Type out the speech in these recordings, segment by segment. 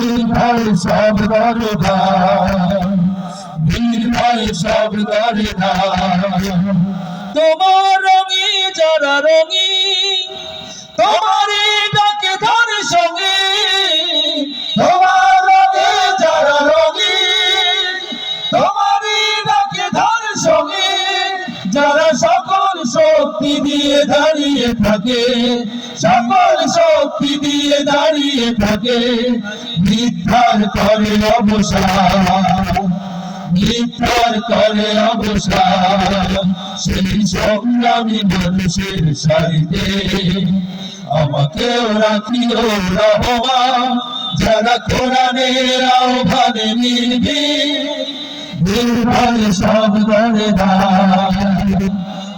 নির্ভয় সব গরদান নির্ভয় সব গরদান তোমার রঙি যারা রঙি তোমারই শক্তি দিয়ে দাঁড়িয়ে থাকে। সকল শক্তি দিয়ে দাঁড়িয়ে থাকে। মিথ্যার করে অবসান মিথ্যার করে সেই সংগ্রামী মানুষের সারিতে আমাকেও যারা কোরআনের আহ্বানে নির্ভীক সব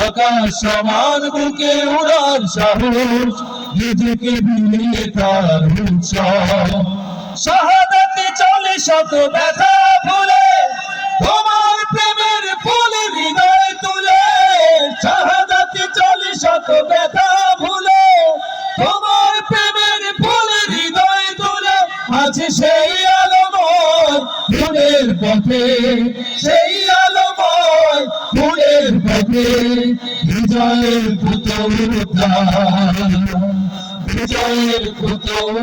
আকাশ সমান বুকে উড়ার সাহস, নিজেকে বিলিয়ে তার শাহাদাতে চলে শত ব্যথা ভুলে, তোমার প্রেমের ফুল হৃদয় তুলে। শাহাদাতে চলে শত ব্যথা ভুলে, তোমার প্রেমের ফুল হৃদয় তুলে। আছে সেই আলোময় ফুলের পথে, সেই বিজয়ের পুতুল বিজয়ের পুতুল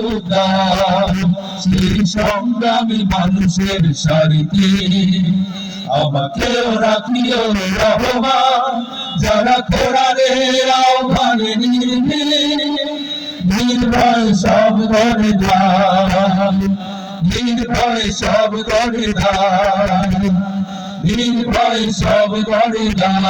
সেই সংগ্রামী মানুষের সারিতে আমাকেও রাখিও যারা নির্ভীক নির্ভয় সব ধান নির্ভয় সব ঘরে ধান পাই সব ঘরে ধান